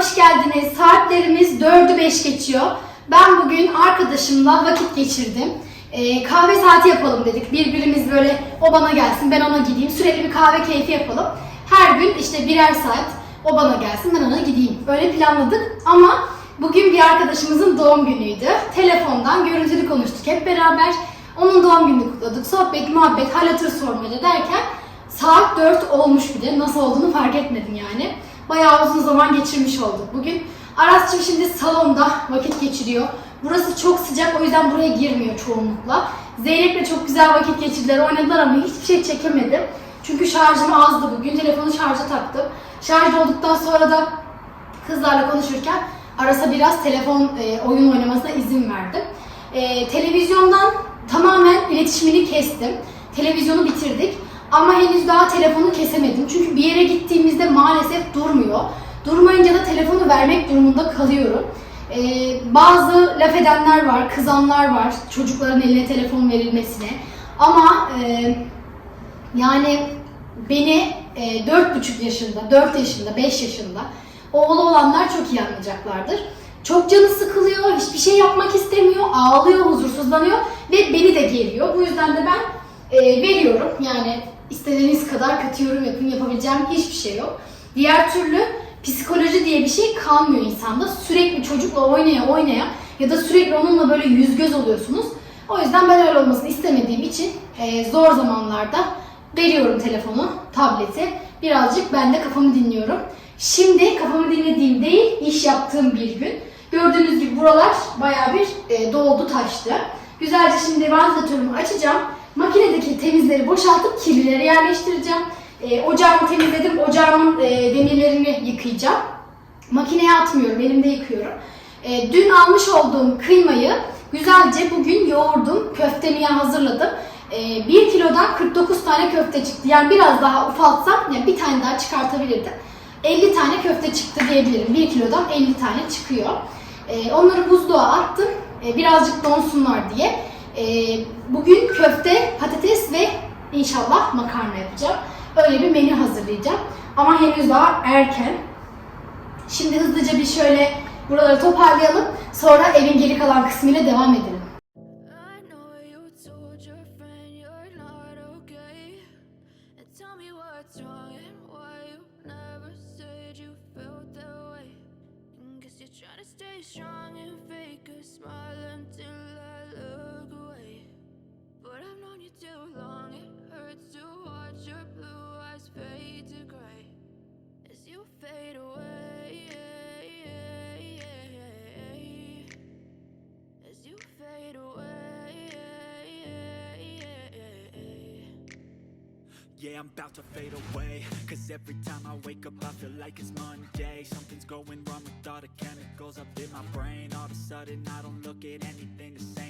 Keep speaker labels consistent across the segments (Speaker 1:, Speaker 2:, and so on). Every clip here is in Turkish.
Speaker 1: hoş geldiniz. Saatlerimiz 4'ü 5 geçiyor. Ben bugün arkadaşımla vakit geçirdim. Ee, kahve saati yapalım dedik. Birbirimiz böyle o bana gelsin, ben ona gideyim. Sürekli bir kahve keyfi yapalım. Her gün işte birer saat o bana gelsin, ben ona gideyim. Böyle planladık ama bugün bir arkadaşımızın doğum günüydü. Telefondan görüntülü konuştuk hep beraber. Onun doğum gününü kutladık. Sohbet, muhabbet, hal hatır sormaca derken saat 4 olmuş bile. Nasıl olduğunu fark etmedim yani. Bayağı uzun zaman geçirmiş olduk bugün. Aras'cığım şimdi salonda vakit geçiriyor. Burası çok sıcak o yüzden buraya girmiyor çoğunlukla. Zeynep'le çok güzel vakit geçirdiler, oynadılar ama hiçbir şey çekemedim. Çünkü şarjım azdı bugün. Telefonu şarja taktım. Şarj olduktan sonra da kızlarla konuşurken Aras'a biraz telefon e, oyun oynamasına izin verdim. E, televizyondan tamamen iletişimini kestim. Televizyonu bitirdik. Ama henüz daha telefonu kesemedim. Çünkü bir yere gittiğimizde maalesef durmuyor. Durmayınca da telefonu vermek durumunda kalıyorum. Ee, bazı laf edenler var, kızanlar var çocukların eline telefon verilmesine. Ama e, yani beni e, 4,5 yaşında, 4 yaşında, 5 yaşında oğlu olanlar çok iyi anlayacaklardır. Çok canı sıkılıyor, hiçbir şey yapmak istemiyor, ağlıyor, huzursuzlanıyor ve beni de geriyor. Bu yüzden de ben e, veriyorum. Yani istediğiniz kadar kötü yorum yapın, yapabileceğim hiçbir şey yok. Diğer türlü psikoloji diye bir şey kalmıyor insanda. Sürekli çocukla oynaya oynaya ya da sürekli onunla böyle yüz göz oluyorsunuz. O yüzden ben öyle olmasını istemediğim için e, zor zamanlarda veriyorum telefonu, tableti. Birazcık ben de kafamı dinliyorum. Şimdi kafamı dinlediğim değil, iş yaptığım bir gün. Gördüğünüz gibi buralar bayağı bir e, doldu taştı. Güzelce şimdi vantilatörümü açacağım. Makinedeki temizleri boşaltıp kirlileri yerleştireceğim. E, ocağımı temizledim. Ocağımın e, demirlerini yıkayacağım. Makineye atmıyorum, elimde yıkıyorum. E, dün almış olduğum kıymayı güzelce bugün yoğurdum. Köftemi hazırladım. E, 1 kilodan 49 tane köfte çıktı. Yani biraz daha ufaltsam yani bir tane daha çıkartabilirdim. 50 tane köfte çıktı diyebilirim. 1 kilodan 50 tane çıkıyor. E, onları buzluğa attım. E, birazcık donsunlar diye. E, bugün köfte, patates ve inşallah makarna yapacağım. Öyle bir menü hazırlayacağım. Ama henüz daha erken. Şimdi hızlıca bir şöyle buraları toparlayalım. Sonra evin geri kalan kısmıyla devam edelim.
Speaker 2: Trying to stay strong and fake a smile until you too long, it hurts to watch your blue eyes fade to gray as you fade away. As you fade away.
Speaker 3: Yeah, I'm about to fade away. Cause every time I wake up I feel like it's Monday. Something's going wrong with all the chemicals up in my brain. All of a sudden I don't look at anything the same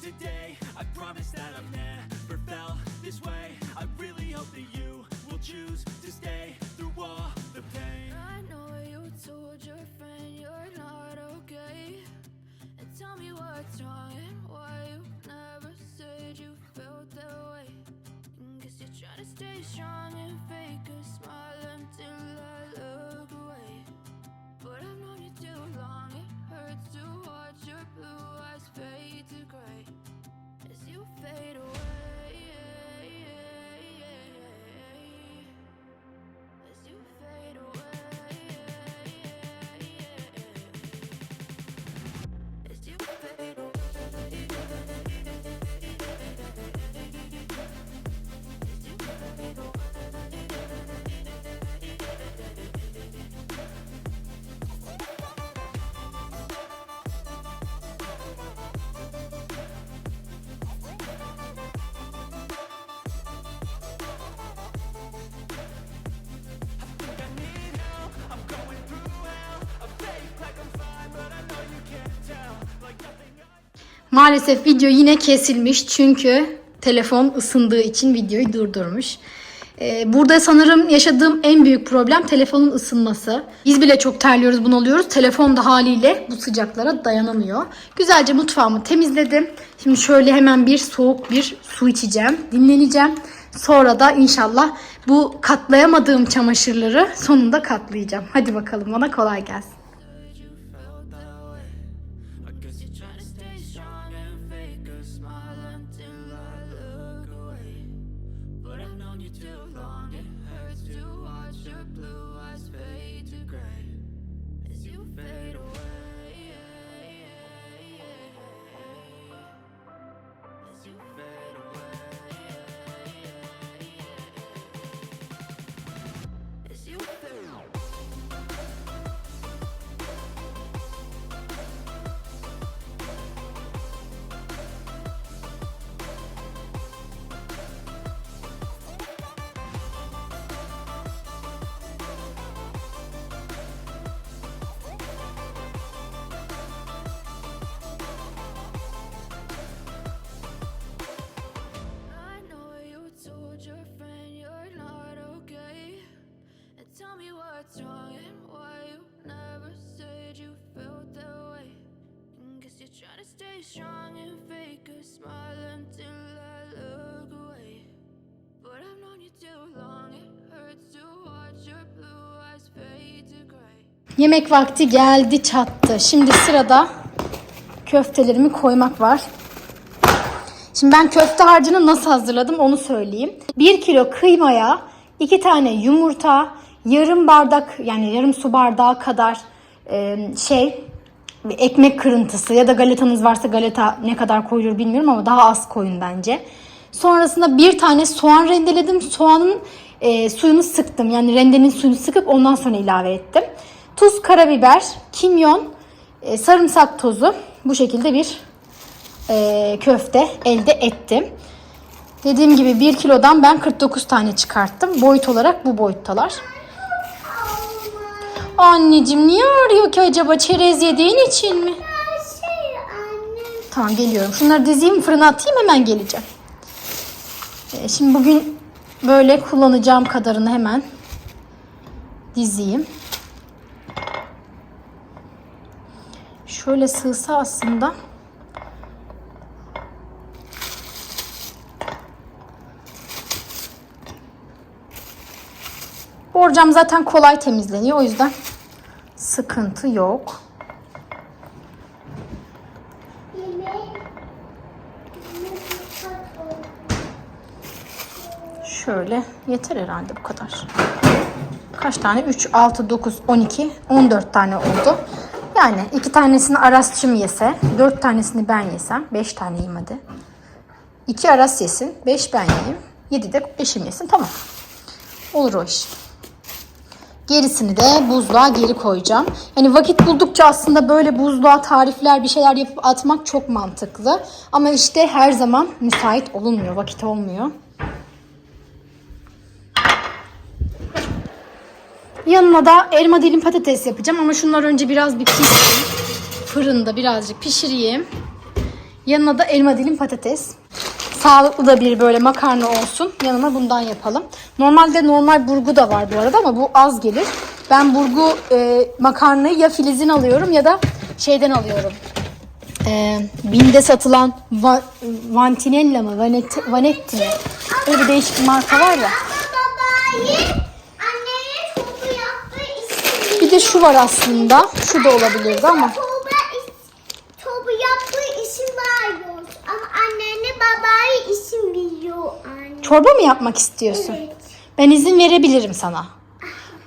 Speaker 3: today I promise that I've never felt this way I really hope that you will choose to stay through all the pain
Speaker 2: I know you told your friend you're not okay. And tell me what's wrong and why you never said you felt that way. And guess you're trying to stay strong and fake a smile until I look away. But I've known you too long, it hurts to watch your blue eyes fade fade away.
Speaker 1: Maalesef video yine kesilmiş çünkü telefon ısındığı için videoyu durdurmuş. Ee, burada sanırım yaşadığım en büyük problem telefonun ısınması. Biz bile çok terliyoruz, bunalıyoruz. Telefon da haliyle bu sıcaklara dayanamıyor. Güzelce mutfağımı temizledim. Şimdi şöyle hemen bir soğuk bir su içeceğim. Dinleneceğim. Sonra da inşallah bu katlayamadığım çamaşırları sonunda katlayacağım. Hadi bakalım bana kolay gelsin.
Speaker 3: To stay strong and fake a smile until I look away. But I've known you too long, it hurts to watch your blue eyes fade to gray.
Speaker 1: Yemek vakti geldi çattı. Şimdi sırada köftelerimi koymak var. Şimdi ben köfte harcını nasıl hazırladım onu söyleyeyim. 1 kilo kıymaya 2 tane yumurta, yarım bardak yani yarım su bardağı kadar şey ekmek kırıntısı ya da galetanız varsa galeta ne kadar koyulur bilmiyorum ama daha az koyun bence. Sonrasında bir tane soğan rendeledim. Soğanın e, suyunu sıktım. Yani rendenin suyunu sıkıp ondan sonra ilave ettim. Tuz, karabiber, kimyon, e, sarımsak tozu. Bu şekilde bir e, köfte elde ettim. Dediğim gibi 1 kilodan ben 49 tane çıkarttım. Boyut olarak bu boyuttalar. Anneciğim niye ağrıyor ki acaba? Çerez yediğin için mi?
Speaker 4: Şey annem
Speaker 1: Tamam geliyorum. Şunları dizeyim fırına atayım hemen geleceğim. Ee, şimdi bugün böyle kullanacağım kadarını hemen dizeyim. Şöyle sığsa aslında. Borcam zaten kolay temizleniyor. O yüzden sıkıntı yok. Şöyle yeter herhalde bu kadar. Kaç tane? 3, 6, 9, 12, 14 tane oldu. Yani iki tanesini Arasçım yese, 4 tanesini ben yesem, 5 tane yiyeyim hadi. 2 Aras yesin, 5 ben yiyeyim, 7 de eşim yesin. Tamam. Olur o iş. Gerisini de buzluğa geri koyacağım. Yani vakit buldukça aslında böyle buzluğa tarifler bir şeyler yapıp atmak çok mantıklı. Ama işte her zaman müsait olunmuyor, vakit olmuyor. Yanına da elma dilim patates yapacağım ama şunlar önce biraz bir pişsin. Fırında birazcık pişireyim. Yanına da elma dilim patates. Sağlıklı da bir böyle makarna olsun. Yanına bundan yapalım. Normalde normal burgu da var bu arada ama bu az gelir. Ben burgu e, makarnayı ya filizin alıyorum ya da şeyden alıyorum. E, Binde satılan va, Vantinella mı? Vanetti, Vanetti mi? Öyle bir değişik bir marka var ya. Bir de şu var aslında. Şu da olabilirdi ama. Çorba mı yapmak istiyorsun?
Speaker 4: Evet.
Speaker 1: Ben izin verebilirim sana.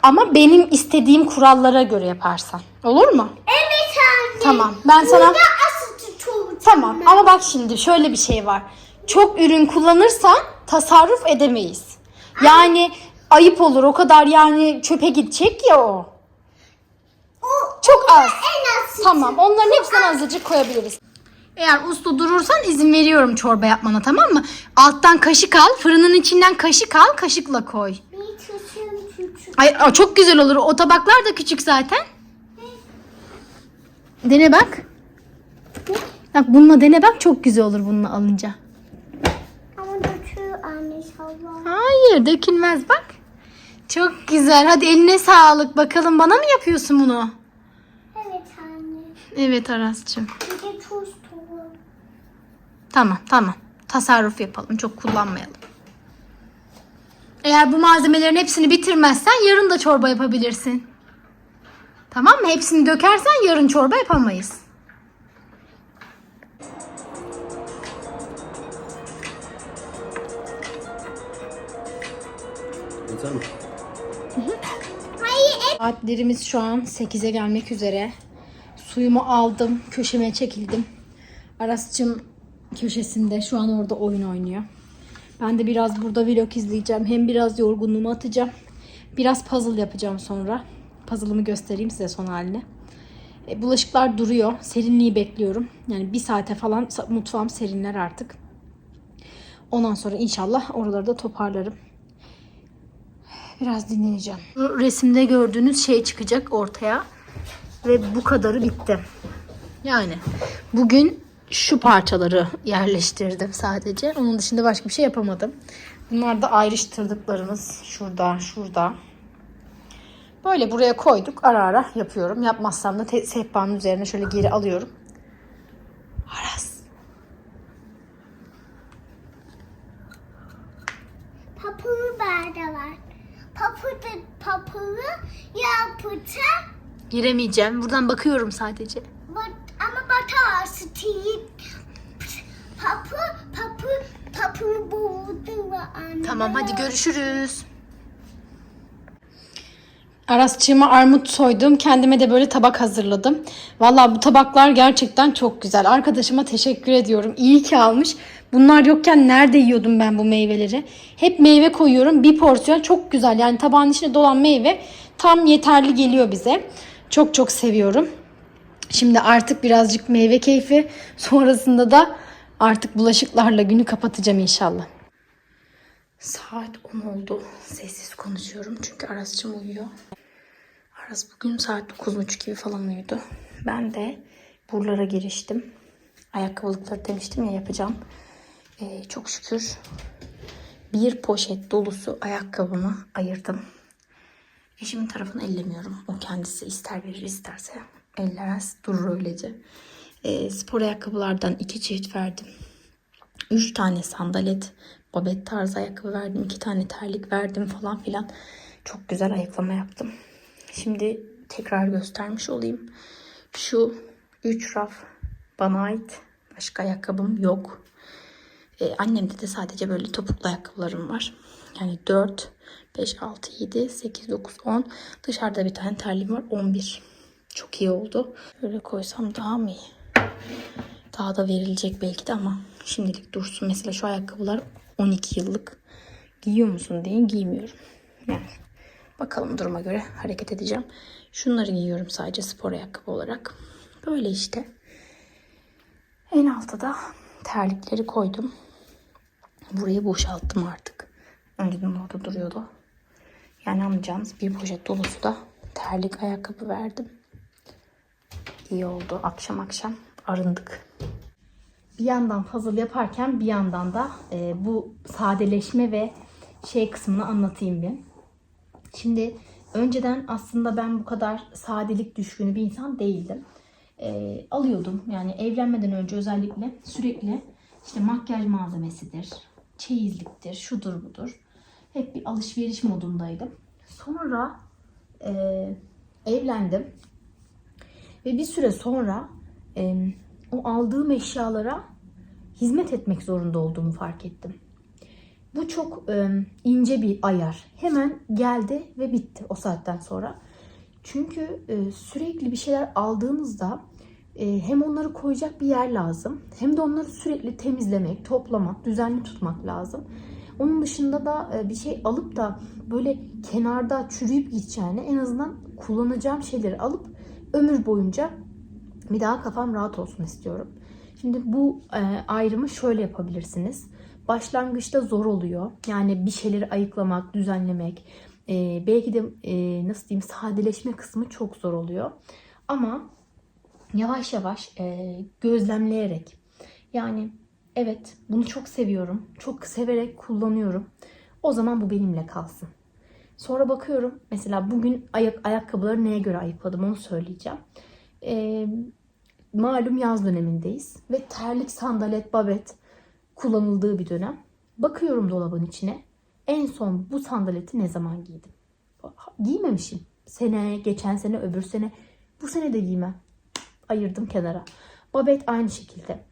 Speaker 1: Ama benim istediğim kurallara göre yaparsan. Olur mu?
Speaker 4: Evet anne.
Speaker 1: Tamam. Ben sana
Speaker 4: Burada asıl topu.
Speaker 1: Tamam ama bak şimdi şöyle bir şey var. Çok ürün kullanırsan tasarruf edemeyiz. Yani ayıp olur o kadar yani çöpe gidecek ya o.
Speaker 4: O,
Speaker 1: Çok az.
Speaker 4: en az.
Speaker 1: Tamam onların hepsinden azıcık koyabiliriz. Eğer uslu durursan izin veriyorum çorba yapmana tamam mı? Alttan kaşık al, fırının içinden kaşık al, kaşıkla koy.
Speaker 4: Bir çocuğum küçük.
Speaker 1: Ay çok güzel olur. O tabaklar da küçük zaten. Dene bak. Bak bununla dene bak çok güzel olur bununla alınca.
Speaker 4: Ama döküyor anne inşallah.
Speaker 1: Hayır dökülmez bak. Çok güzel. Hadi eline sağlık. Bakalım bana mı yapıyorsun bunu?
Speaker 4: Evet anne.
Speaker 1: Evet Aras'cığım.
Speaker 4: Bir de tuz.
Speaker 1: Tamam tamam. Tasarruf yapalım. Çok kullanmayalım. Eğer bu malzemelerin hepsini bitirmezsen yarın da çorba yapabilirsin. Tamam mı? Hepsini dökersen yarın çorba yapamayız.
Speaker 5: Yeter mi?
Speaker 1: Saatlerimiz şu an 8'e gelmek üzere. Suyumu aldım. Köşeme çekildim. Aras'cığım köşesinde şu an orada oyun oynuyor. Ben de biraz burada vlog izleyeceğim. Hem biraz yorgunluğumu atacağım. Biraz puzzle yapacağım sonra. Puzzle'ımı göstereyim size son halini. E, bulaşıklar duruyor. Serinliği bekliyorum. Yani bir saate falan mutfağım serinler artık. Ondan sonra inşallah oraları da toparlarım. Biraz dinleneceğim. Bu resimde gördüğünüz şey çıkacak ortaya. Ve bu kadarı bitti. Yani bugün şu parçaları yerleştirdim sadece. Onun dışında başka bir şey yapamadım. Bunlar da ayrıştırdıklarımız. Şurada, şurada. Böyle buraya koyduk. Ara ara yapıyorum. Yapmazsam da sehpanın üzerine şöyle geri alıyorum. Aras.
Speaker 4: Papuğu bende var. Papuğu papuğu yapacağım.
Speaker 1: Giremeyeceğim. Buradan bakıyorum sadece.
Speaker 4: Batar Steve. Papu, papu, papu boğuldu ve anne.
Speaker 1: Tamam hadi görüşürüz. Arasçığıma armut soydum. Kendime de böyle tabak hazırladım. Valla bu tabaklar gerçekten çok güzel. Arkadaşıma teşekkür ediyorum. İyi ki almış. Bunlar yokken nerede yiyordum ben bu meyveleri? Hep meyve koyuyorum. Bir porsiyon çok güzel. Yani tabağın içine dolan meyve tam yeterli geliyor bize. Çok çok seviyorum. Şimdi artık birazcık meyve keyfi. Sonrasında da artık bulaşıklarla günü kapatacağım inşallah. Saat 10 oldu. Sessiz konuşuyorum çünkü Aras'cığım uyuyor. Aras bugün saat 9.30 gibi falan uyudu. Ben de buralara giriştim. Ayakkabılıkları demiştim ya yapacağım. Ee, çok şükür bir poşet dolusu ayakkabımı ayırdım. Eşimin tarafını ellemiyorum. O kendisi ister verir isterse ellemez. Durur öylece. Ee, spor ayakkabılardan iki çift verdim. 3 tane sandalet, babet tarzı ayakkabı verdim. 2 tane terlik verdim falan filan. Çok güzel ayaklama yaptım. Şimdi tekrar göstermiş olayım. Şu 3 raf bana ait. Başka ayakkabım yok. Ee, annemde de sadece böyle topuklu ayakkabılarım var. Yani 4, 5, 6, 7, 8, 9, 10. Dışarıda bir tane terliğim var. 11. Çok iyi oldu. Böyle koysam daha mı iyi? Daha da verilecek belki de ama şimdilik dursun. Mesela şu ayakkabılar 12 yıllık. Giyiyor musun diye giymiyorum. Yani bakalım duruma göre hareket edeceğim. Şunları giyiyorum sadece spor ayakkabı olarak. Böyle işte. En altta da terlikleri koydum. Burayı boşalttım artık. Önceden orada duruyordu. Yani anlayacağınız bir poşet dolusu da terlik ayakkabı verdim. İyi oldu. Akşam akşam arındık. Bir yandan puzzle yaparken bir yandan da e, bu sadeleşme ve şey kısmını anlatayım bir. Şimdi önceden aslında ben bu kadar sadelik düşkünü bir insan değildim. E, alıyordum yani evlenmeden önce özellikle sürekli işte makyaj malzemesidir, çeyizliktir, şudur budur. Hep bir alışveriş modundaydım. Sonra e, evlendim. Ve bir süre sonra e, o aldığım eşyalara hizmet etmek zorunda olduğumu fark ettim. Bu çok e, ince bir ayar. Hemen geldi ve bitti o saatten sonra. Çünkü e, sürekli bir şeyler aldığınızda e, hem onları koyacak bir yer lazım. Hem de onları sürekli temizlemek, toplamak, düzenli tutmak lazım. Onun dışında da e, bir şey alıp da böyle kenarda çürüyüp gideceğine en azından kullanacağım şeyleri alıp ömür boyunca bir daha kafam rahat olsun istiyorum. Şimdi bu e, ayrımı şöyle yapabilirsiniz. Başlangıçta zor oluyor. Yani bir şeyleri ayıklamak, düzenlemek, e, belki de e, nasıl diyeyim sadeleşme kısmı çok zor oluyor. Ama yavaş yavaş gözlemleyerek yani evet bunu çok seviyorum, çok severek kullanıyorum. O zaman bu benimle kalsın. Sonra bakıyorum mesela bugün ayak ayakkabıları neye göre ayıkladım onu söyleyeceğim. E, malum yaz dönemindeyiz ve terlik, sandalet, babet kullanıldığı bir dönem. Bakıyorum dolabın içine. En son bu sandaleti ne zaman giydim? Giymemişim. Sene, geçen sene, öbür sene. Bu sene de giymem. Ayırdım kenara. Babet aynı şekilde.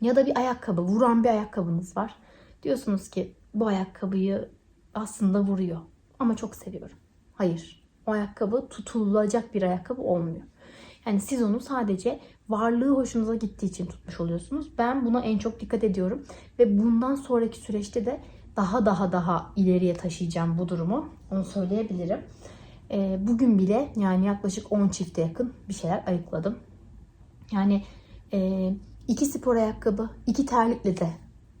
Speaker 1: Ya da bir ayakkabı, vuran bir ayakkabınız var. Diyorsunuz ki bu ayakkabıyı aslında vuruyor ama çok seviyorum. Hayır. O ayakkabı tutulacak bir ayakkabı olmuyor. Yani siz onu sadece varlığı hoşunuza gittiği için tutmuş oluyorsunuz. Ben buna en çok dikkat ediyorum ve bundan sonraki süreçte de daha daha daha ileriye taşıyacağım bu durumu. Onu söyleyebilirim. Ee, bugün bile yani yaklaşık 10 çifte yakın bir şeyler ayıkladım. Yani e, iki spor ayakkabı, iki terlikle de,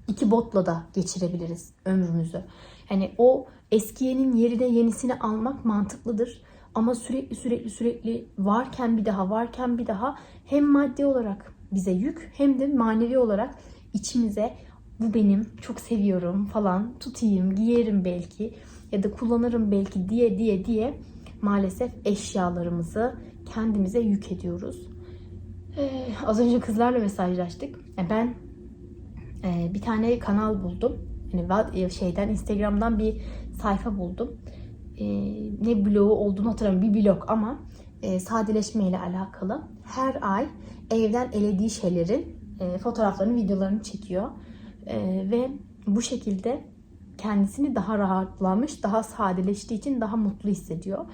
Speaker 1: iki botla da geçirebiliriz ömrümüzü. Yani o eskiyenin yerine yenisini almak mantıklıdır. Ama sürekli sürekli sürekli varken bir daha varken bir daha hem maddi olarak bize yük hem de manevi olarak içimize bu benim çok seviyorum falan tutayım giyerim belki ya da kullanırım belki diye diye diye maalesef eşyalarımızı kendimize yük ediyoruz. Ee, az önce kızlarla mesajlaştık. Yani ben e, bir tane kanal buldum. Yani e, şeyden Instagram'dan bir sayfa buldum. E, ne blogu olduğunu hatırlamıyorum. Bir blog ama e, sadeleşme ile alakalı. Her ay evden elediği şeylerin e, fotoğraflarını, videolarını çekiyor. E, ve bu şekilde kendisini daha rahatlamış, daha sadeleştiği için daha mutlu hissediyor.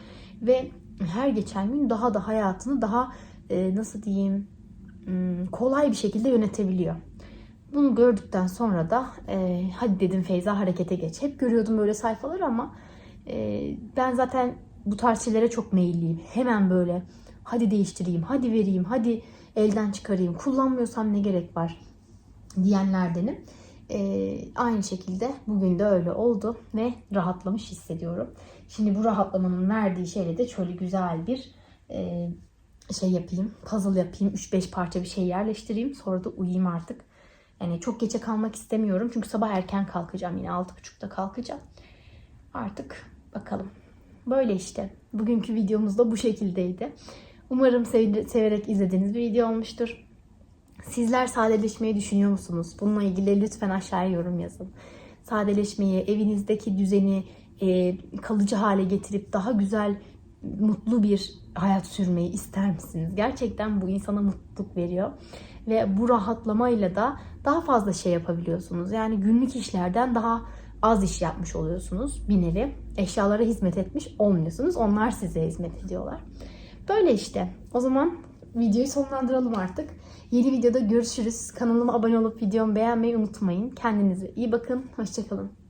Speaker 1: Ve her geçen gün daha da hayatını daha e, nasıl diyeyim hmm, kolay bir şekilde yönetebiliyor. Bunu gördükten sonra da e, hadi dedim Feyza harekete geç. Hep görüyordum böyle sayfalar ama e, ben zaten bu tarz şeylere çok meyilliyim. Hemen böyle hadi değiştireyim, hadi vereyim, hadi elden çıkarayım, kullanmıyorsam ne gerek var diyenlerdenim. E, aynı şekilde bugün de öyle oldu ve rahatlamış hissediyorum. Şimdi bu rahatlamanın verdiği şeyle de şöyle güzel bir e, şey yapayım, puzzle yapayım, 3-5 parça bir şey yerleştireyim. Sonra da uyuyayım artık. Yani çok geçe kalmak istemiyorum. Çünkü sabah erken kalkacağım. Yine 6.30'da kalkacağım. Artık bakalım. Böyle işte. Bugünkü videomuz da bu şekildeydi. Umarım sev- severek izlediğiniz bir video olmuştur. Sizler sadeleşmeyi düşünüyor musunuz? Bununla ilgili lütfen aşağıya yorum yazın. Sadeleşmeyi, evinizdeki düzeni e, kalıcı hale getirip daha güzel, mutlu bir hayat sürmeyi ister misiniz? Gerçekten bu insana mutluluk veriyor. Ve bu rahatlamayla da daha fazla şey yapabiliyorsunuz. Yani günlük işlerden daha az iş yapmış oluyorsunuz bir nevi. Eşyalara hizmet etmiş olmuyorsunuz. Onlar size hizmet ediyorlar. Böyle işte. O zaman videoyu sonlandıralım artık. Yeni videoda görüşürüz. Kanalıma abone olup videomu beğenmeyi unutmayın. Kendinize iyi bakın. Hoşçakalın.